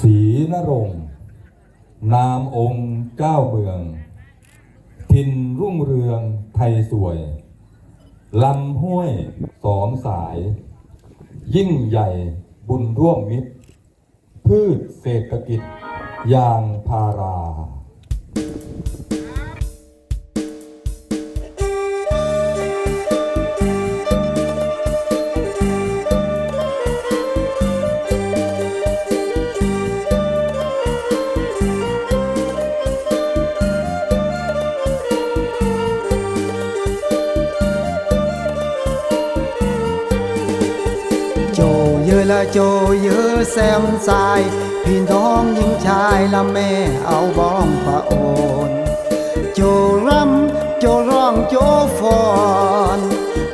ศรีนรงนามองค์เจ้าเมือง ทินรุ่งเรืองไทยสวย ลำห้วยสองสาย ยิ่งใหญ่บุญร่วมมิตร พืชเศรษฐกิจยางพารา ละโจเยอะแซมสาย พี่น้องยิงชายละแม่เอาบ้องพระโอนโจรำโจร้องโจฟอน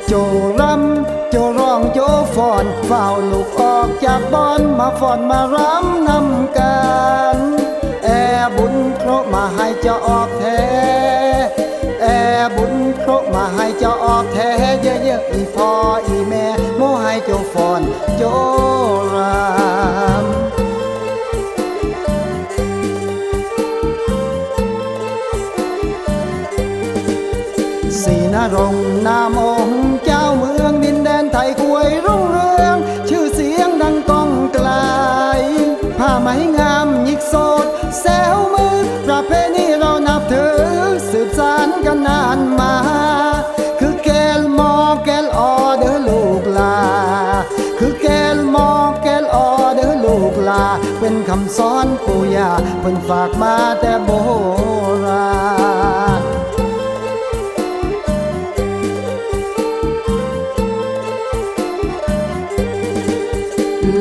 โจรำโจร้องโจฟอนเฝ้าลูกออกจากบอนมาฟอนมารำนำกัน แอบุญเคราะมาให้เจ้าออก รงนามองค์เจ้าเมืองดินแดนไทยกวยรุ่งเรือง ชื่อเสียงดังก้องไกล ผ้าไหมงามหยิกโสดแซวมือ ประเพณีเรานับถือ สืบสานกันนานมา คือแกลมอแกลออเดอลูกลา คือแกลมอแกลออเดอลูกลา เป็นคำสอนปู่ย่าเพิ่นฝากมาแต่โบราณ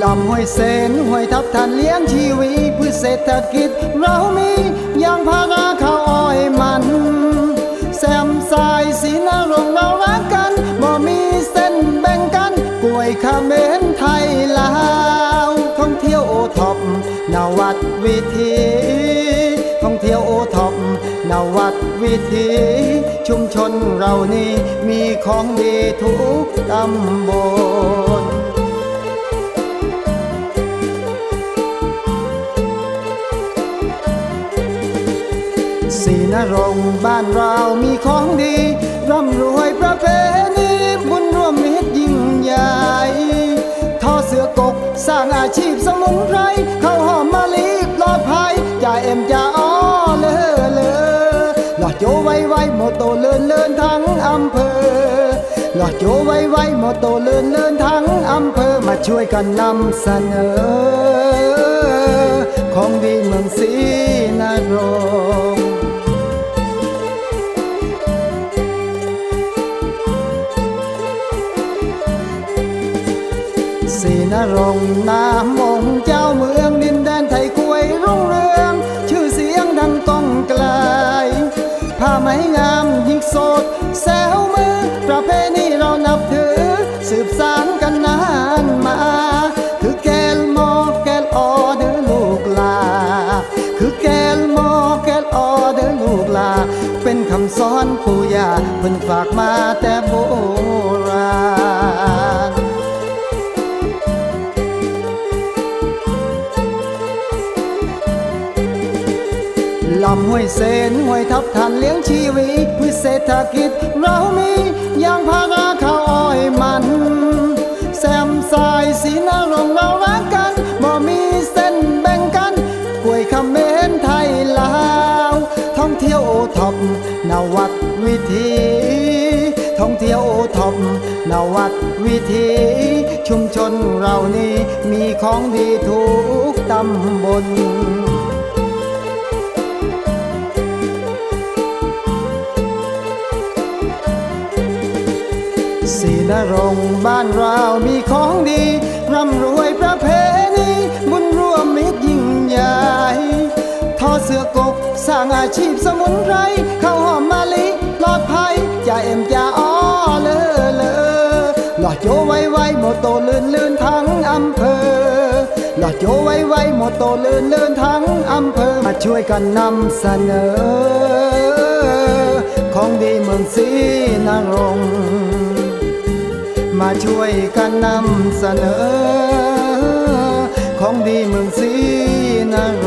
ลำห้วยเสนห้วยทับทันเลี้ยงชีวิตพื่อเศรษฐกิจ เรามียางพาราข้าวอ้อยมัน แซมสายสีนรงเรารักกัน บ่มีเส้นแบ่งกันกล้วยขเมนไทยลาวท่องเที่ยวโอท็อปนวัดวิถีท่องเที่ยวโอท็อปนวัดวิถีชุมชนเรานี่มีของดีทุกตำบล นรงบ้านเรามีของดี ร่ำรวยประเพณีบุญร่วมมิตรยิ่งใหญ่ทอเสือกกสร้างอาชีพสมุนไพรเข้าหอมมะลิปลอดภัยจ่าเอ็มจ่าอ้อเลอเลอหล่อโจไวไวโมโตเลินเลินทั้งอำเภอหล่อโจไวไวโมโตเลินเลินทั้งอำเภอมาช่วยกันนำเสนอ ของดีเมืองศรี นรงนามงเจ้าเมืองดินแดนไทยกวยรุ่งเรือง ชื่อเสียงดังก้องไกลผ้าไหมงามยิ่งสดแซวมือ ประเพณีเรานับถือ สืบสานกันนานมา คือแกลมอแกลออเด้อลูกลา คือแกลมอแกลออเด้อลูกลา เป็นคำสอนปู่ย่าเพิ่นฝากมาแต่ วยเสนห้วยทับทันเลี้ยงชีวิตพื่อเศรษฐกิจ เรามียางพาราข้าวอ้อยมัน แซมสายสีนรงเรารักกันบ่มีเส้นแบ่งกันกล้วยขเมนไทยลาวท่องเที่ยวโอท็อปนวัดวิถีท่องเที่ยวโอท็อปนวัดวิถีชุมชนเรานี่มีของดีทุกตำบล สีนรงบ้านเรามีของดี ร่ำรวยประเพณีบุญร่วมมิตรยิ่งใหญ่ทอเสือกกสร้างอาชีพสมุนไพรข้าวหอมมะลิปลอดภัยจ่าเอ็มจ่าอ้อเลอเลอหลอดโจไวไวโมโตลื่นลื่นทั้งอำเภอหลอดโจไวไวโมโตลื่นลื่นทั้งอำเภอมาช่วยกันนำเสนอ ของดีเมืองศรีนรงค์ มาช่วยกันนำเสนอ ของดีเมืองศรีนนร